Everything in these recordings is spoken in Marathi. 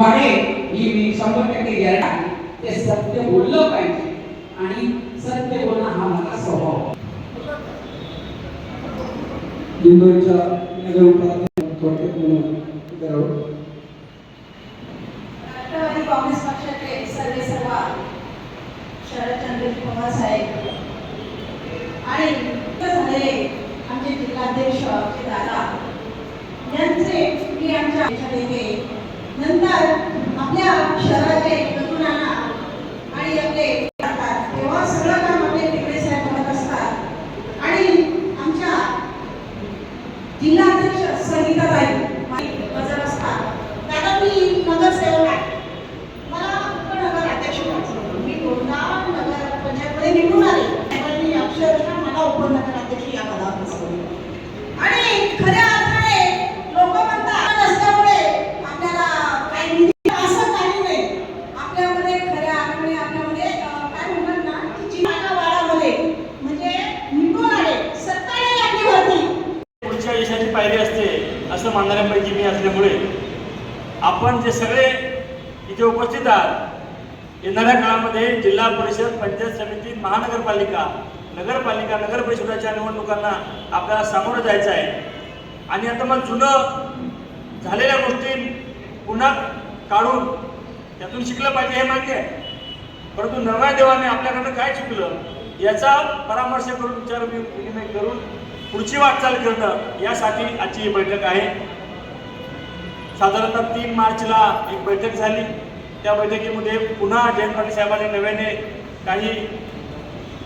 वाढे ही मी शंभर टक्के गॅरंटी ते सत्य बोललं पाहिजे. आणि सत्य बोलणं हा माझा स्वभाव राष्ट्रवादी काँग्रेस पक्षाचे सर्वे सर्वा पवार साहेब आणि झालेले आमचे जिल्हाध्यक्ष दादा. यांचे मी आमच्या नंतर आपल्या शहराचे तरुणांना आणि आपले जातात तेव्हा सगळं काम आपले तिकडे साहेब करत असतात. आणि आमच्या जिल्हाध्यक्ष संगीताताई हजर असतात. दादा मी नगरसेवक आहे. मला उपनगर अध्यक्ष व्हायचं मी दोनदा नगर पंचायतमध्ये निवडून आले. त्यामुळे मी अक्षरशः मला उपनगर अध्यक्ष या पदावर बसवले. आणि खऱ्या अर्थाने लोक म्हणतात नसल्यामुळे आपल्याला काही निधी असं काही नाही आपल्यामध्ये खऱ्या अर्थाने आपल्यामध्ये अं, काय म्हणतात ना की जीवाच्या वाडामध्ये म्हणजे निवडून आले सत्ताने लागली होती पुढच्या यशाची पायरी असते असं मानणाऱ्यांपैकी मी असल्यामुळे आपण जे सगळे इथे उपस्थित आहात येणाऱ्या काळामध्ये जिल्हा परिषद पंचायत समिती महानगरपालिका नगरपालिका नगर परिषदाच्या निवडणुकांना आपल्याला सामोरं जायचं आहे. आणि आता मग जुनं झालेल्या गोष्टी पुन्हा काढून त्यातून शिकलं पाहिजे हे मान्य आहे. परंतु नव्या देवाने आपल्याकडनं काय चुकलं याचा परामर्श करून विचार विनिमय करून पुढची वाटचाल करणं यासाठी आजची ही बैठक आहे. साधारणतः तीन मार्चला एक बैठक झाली. त्या बैठकीमध्ये पुन्हा जयंत पाटील साहेबांनी नव्याने काही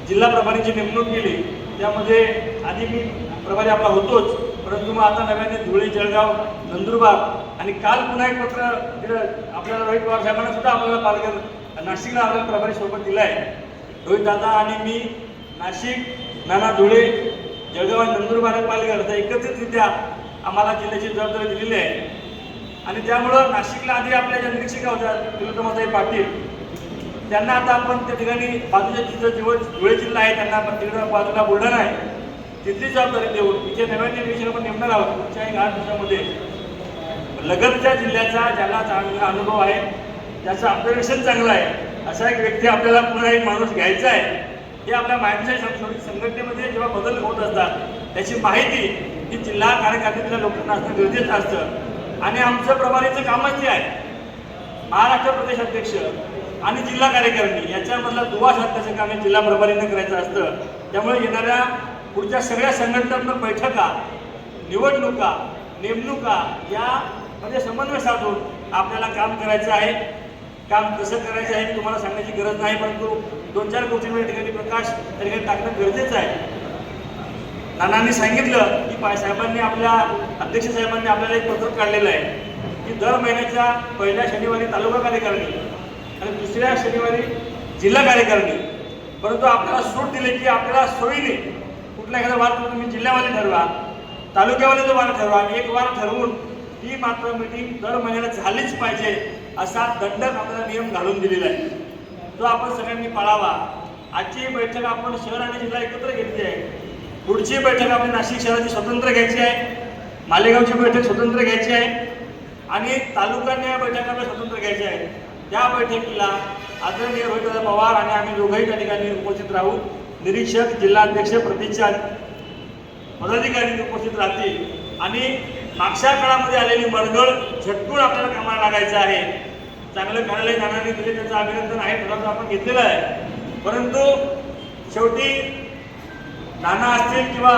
जिल्हा प्रभारीची नेमणूक केली. त्यामध्ये आधी मी प्रभारी आपला होतोच परंतु मग आता नव्याने धुळे जळगाव नंदुरबार आणि काल पुन्हा एक पत्र दिलं. आपल्याला रोहित पवार साहेबांना सुद्धा आपल्याला पालघर नाशिकला आपल्याला प्रभारी सोबत दिला आहे रोहित दादा आणि मी नाशिक नाना धुळे जळगाव आणि नंदुरबार पालघरचा एकत्रितरित्या आम्हाला जिल्ह्याची जबाबदारी दिलेली आहे. आणि त्यामुळं नाशिकला आधी आपल्या ज्या निरीक्षिका होत्या तिलोत्तमाताई पाटील त्यांना आता आपण त्या ठिकाणी बाजूच्या जिथं जिवळ धुळे जिल्हा आहे त्यांना आपण तिकडं बाजूला बुलढाणा आहे तिथली जबाबदारी देऊन इथे नव्याने निरीक्षण आपण नेमणार आहोत. पुढच्या एक आठ दिवसामध्ये. लगतच्या जिल्ह्याचा ज्याला चांगला अनुभव आहे त्याचं ऑब्झर्वेशन चांगलं आहे असा एक व्यक्ती आपल्याला पुन्हा एक माणूस घ्यायचा आहे. हे आपल्या माहितीच्या संघटनेमध्ये जेव्हा बदल होत असतात त्याची माहिती ही जिल्हा कार्यकारिणीतल्या लोकांना असणं गरजेचं असतं. आणि आमचं प्रभारीचं कामच ते आहे. महाराष्ट्र प्रदेश अध्यक्ष आणि जिल्हा कार्यकारिणी याच्यामधला दुवा साधण्याचं काम हे जिल्हा प्रभारीनं करायचं असतं. त्यामुळे येणाऱ्या पुढच्या सगळ्या संघटनात्मक बैठका निवडणुका नेमणुका यामध्ये समन्वय साधून आपल्याला काम करायचं आहे. काम कसं करायचं आहे मी तुम्हाला सांगण्याची गरज नाही परंतु दोन चार गोष्टींवर या ठिकाणी प्रकाश त्या ठिकाणी टाकणं गरजेचं आहे. नानांनी सांगितलं की पाय साहेबांनी आपल्या अध्यक्ष साहेबांनी आपल्याला एक पत्रक काढलेलं आहे की दर महिन्याच्या पहिल्या शनिवारी तालुका कार्यकारिणी आणि दुसऱ्या शनिवारी जिल्हा कार्यकारिणी. परंतु आपल्याला सूट दिली की आपल्याला सोयीने कुठला एखादा वार तुम्ही जिल्ह्यावाले ठरवा तालुक्यावाले तो वार ठरवा एक वार ठरवून ही मात्र मीटिंग दर महिन्याला झालीच पाहिजे. असा दंडक आपल्याला नियम घालून दिलेला आहे. तो आपण सगळ्यांनी पाळावा. आजची बैठक आपण शहर आणि जिल्हा एकत्र घेतली आहे. पुढची बैठक आपली नाशिक शहराची स्वतंत्र घ्यायची आहे. मालेगावची बैठक स्वतंत्र घ्यायची आहे. आणि तालुका न्याय बैठक आपल्याला स्वतंत्र घ्यायची आहे. त्या बैठकीला आदरणीय रोहितदादा पवार आणि आम्ही दोघंही त्या ठिकाणी उपस्थित राहू. निरीक्षक जिल्हाध्यक्ष प्रतिच्या पदाधिकारी उपस्थित राहतील. आणि मागच्या काळामध्ये आलेली मरगळ झटकून आपल्याला कामाला लागायचं आहे. चांगलं कार्यालय नानाने दिले त्याचं अभिनंदन आहे थोडंसं आपण घेतलेलं आहे. परंतु शेवटी नाना असतील किंवा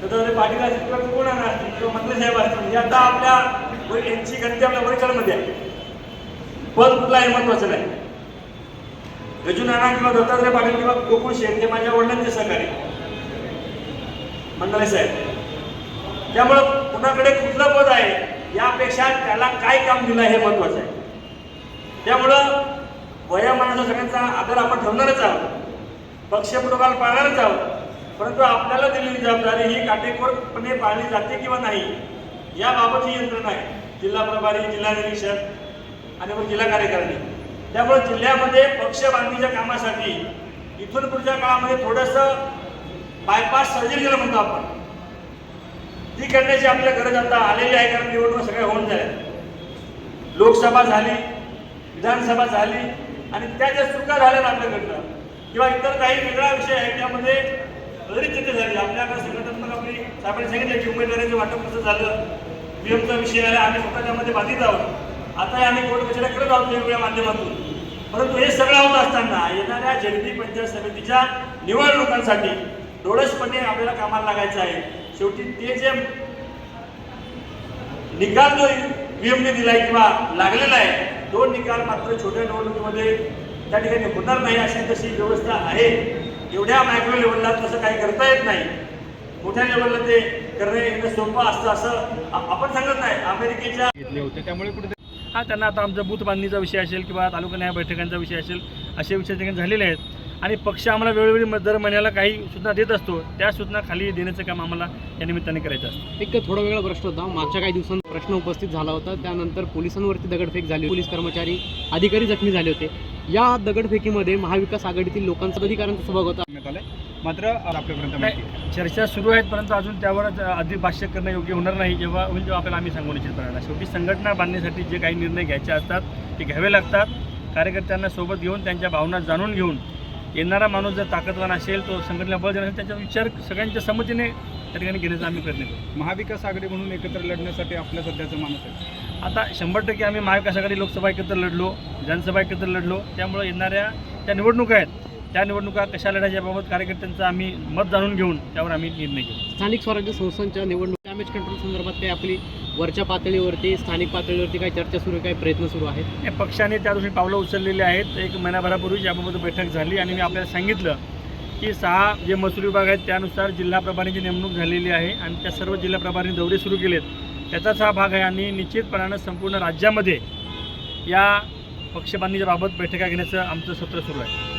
त्याच्यामध्ये पाटील असतील किंवा कोण नाना असतील किंवा मंत्री साहेब असतील हे आता आपल्या यांची गणती आपल्या वरिष्ठांमध्ये आहे. पद कुठला हे महत्वाचं नाही. गजू नाना किंवा दत्तात्रय पाटील किंवा गोकुळ शेठ हे माझ्या वडिलांचे सहकारी. मंडळे साहेब त्यामुळं कुणाकडे कुठलं पद आहे यापेक्षा त्याला काय काम दिलं आहे हे महत्वाचं आहे. त्यामुळं वयामानाचा सगळ्यांचा आदर आपण ठेवणारच आहोत. पक्ष पाळणारच आहोत. परंतु आपल्याला दिलेली जबाबदारी ही काटेकोरपणे पाळली जाते किंवा नाही याबाबतची यंत्रणा आहे. जिल्हा प्रभारी जिल्हा निरीक्षक आणि मग जिल्हा कार्यकारिणी. त्यामुळे जिल्ह्यामध्ये पक्ष बांधणीच्या कामासाठी इथून पुढच्या काळामध्ये थोडंसं बायपास सर्जरी केलं म्हणतो आपण. ती करण्याची आपल्याला गरज आता आलेली आहे कारण निवडणूक सगळ्या होऊन झाल्या लोकसभा झाली विधानसभा झाली आणि त्या ज्या चुका झाल्या ना आपल्याकडनं किंवा इतर काही वेगळा विषय आहे त्यामध्ये बरीच चर्चा झाली. आपल्याकडे संघटनात्मक आपली साहेबांनी सांगितलं की उमेदवारांचं वाटप कसं झालं पीएमचा विषय आला आम्ही स्वतः त्यामध्ये बाधित आहोत. आता आम्ही कोर्ट कचऱ्या करत आहोत वेगवेगळ्या माध्यमातून. परंतु हे सगळं होत असताना येणाऱ्या जनती पंचायत समितीच्या निवडणुकांसाठी डोळसपणे आपल्याला कामाला लागायचं आहे. शेवटी ते जे निकाल जो पीएमने दिलाय किंवा लागलेला आहे तो निकाल मात्र छोट्या निवडणुकीमध्ये त्या ठिकाणी होणार नाही अशी तशी व्यवस्था आहे. एवढ्या मायक्रो लेवलला तसं काही करता येत नाही. मोठ्या लेवलला ते करणे येणं सोपं असतं असं आपण सांगत नाही. अमेरिकेच्या घेतले होते. त्यामुळे कुठे हा त्यांना आता आमचा बूथ बांधणीचा विषय असेल किंवा तालुका न्याय बैठकांचा विषय असेल असे विषय झालेले आहेत. आणि पक्ष आम्हाला वेळोवेळी म- दर महिन्याला काही सूचना देत असतो त्या सूचना खाली देण्याचं काम आम्हाला या निमित्ताने करायचं असतं. एक थोडा वेगळा प्रश्न होता. मागच्या काही दिवसांत प्रश्न उपस्थित झाला होता. त्यानंतर पोलिसांवरती दगडफेक झाली पोलीस कर्मचारी अधिकारी जखमी झाले होते. या दगडफेकीमध्ये महाविकास आघाडीतील लोकांचा अधिकाऱ्यांचा सहभाग होता. मात्र आपल्यापर्यंत चर्चा सुरू आहेत परंतु अजून त्यावर अधिक भाष्य करणं योग्य होणार नाही. जेव्हा होईल तेव्हा आपल्याला आम्ही सांगू निश्चितपणे शेवटी संघटना बांधण्यासाठी जे काही निर्णय घ्यायचे असतात ते घ्यावे लागतात. कार्यकर्त्यांना सोबत घेऊन त्यांच्या भावना जाणून घेऊन येणारा माणूस जर ताकदवान असेल तो संघटनेला बळ देणार असेल त्याचा विचार सगळ्यांच्या संमतीने त्या ठिकाणी घेण्याचा आम्ही प्रयत्न करू. महाविकास आघाडी म्हणून एकत्र लढण्यासाठी आपल्या सध्याचं माणूस आहे. आता शंभर टक्के आम्ही महाविकास आघाडी लोकसभा एकत्र लढलो विधानसभा एकत्र लढलो त्यामुळे येणाऱ्या त्या निवडणुका आहेत त्या निवडणुका कशा लढायच्या याबाबत कार्यकर्त्यांचं आम्ही मत जाणून घेऊन त्यावर आम्ही निर्णय घेऊ. स्थानिक स्वराज्य संस्थांच्या निवडणूक डॅमेज कंट्रोल संदर्भात काही आपली वरच्या पातळीवरती स्थानिक पातळीवरती काही चर्चा सुरू काही प्रयत्न सुरू आहेत? या पक्षाने त्या दिवशी पावलं उचललेली आहेत. एक महिन्याभरापूर्वी याबाबत बैठक झाली आणि मी आपल्याला सांगितलं की सहा जे महसूल विभाग आहेत त्यानुसार जिल्हा प्रभारीची नेमणूक झालेली आहे आणि त्या सर्व जिल्हा प्रभारीने दौरे सुरू केलेत. त्याचाच हा भाग आहे आणि निश्चितपणानं संपूर्ण राज्यामध्ये या पक्षबांधणीच्या बाबत बैठका घेण्याचं आमचं सत्र सुरू आहे.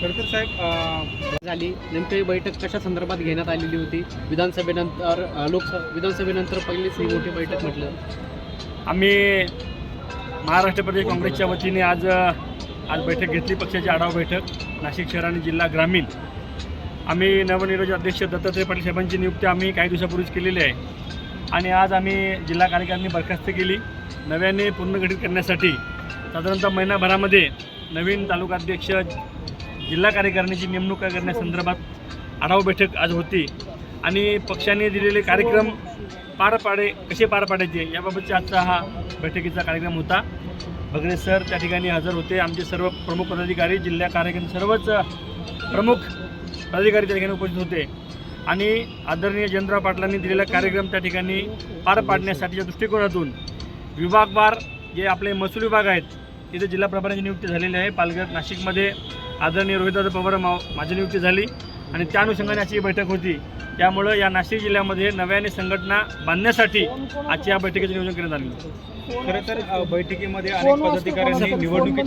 खरं साहेब झाली. नेमकं ही बैठक कशा संदर्भात घेण्यात आलेली होती? विधानसभेनंतर लोकसभा विधानसभेनंतर पहिलीच ही मोठी बैठक म्हटलं. आम्ही महाराष्ट्र प्रदेश काँग्रेसच्या वतीने आज आज बैठक घेतली पक्षाची आढावा बैठक नाशिक शहर आणि जिल्हा ग्रामीण. आम्ही नवनिर्वाचित अध्यक्ष दत्तात्रय पाटील साहेबांची नियुक्ती आम्ही काही दिवसापूर्वीच केलेली आहे. आणि आज आम्ही जिल्हा कार्यकारिणी बरखास्त केली. नव्याने पुनर्गठित करण्यासाठी साधारणतः महिनाभरामध्ये नवीन तालुकाध्यक्ष जिल्हा कार्यकारिणीची नेमणूक करण्यासंदर्भात आढावा बैठक आज होती. आणि पक्षाने दिलेले कार्यक्रम पार पाडे कसे पार पाडायचे याबाबतचा आजचा हा बैठकीचा कार्यक्रम होता. भगरे सर त्या ठिकाणी हजर होते. आमचे सर्व प्रमुख पदाधिकारी जिल्हा कार्यक्रम सर्वच प्रमुख पदाधिकारी त्या ठिकाणी उपस्थित होते. आणि आदरणीय जयंतराव पाटलांनी दिलेला कार्यक्रम त्या ठिकाणी पार पाडण्यासाठीच्या दृष्टिकोनातून विभागवार जे आपले महसूल विभाग आहेत तिथे जिल्हा प्रभारांची नियुक्ती झालेली आहे. पालघर नाशिकमध्ये आदरणीय रोहिदादा पवार मा माझी नियुक्ती झाली. आणि त्या अनुषंगाने आजची बैठक होती. त्यामुळं या नाशिक जिल्ह्यामध्ये नव्याने संघटना बांधण्यासाठी आजची या बैठकीचे नियोजन करण्यात आले खरं तर बैठकीमध्ये अनेक पदाधिकाऱ्यांनी निवडणुकीच्या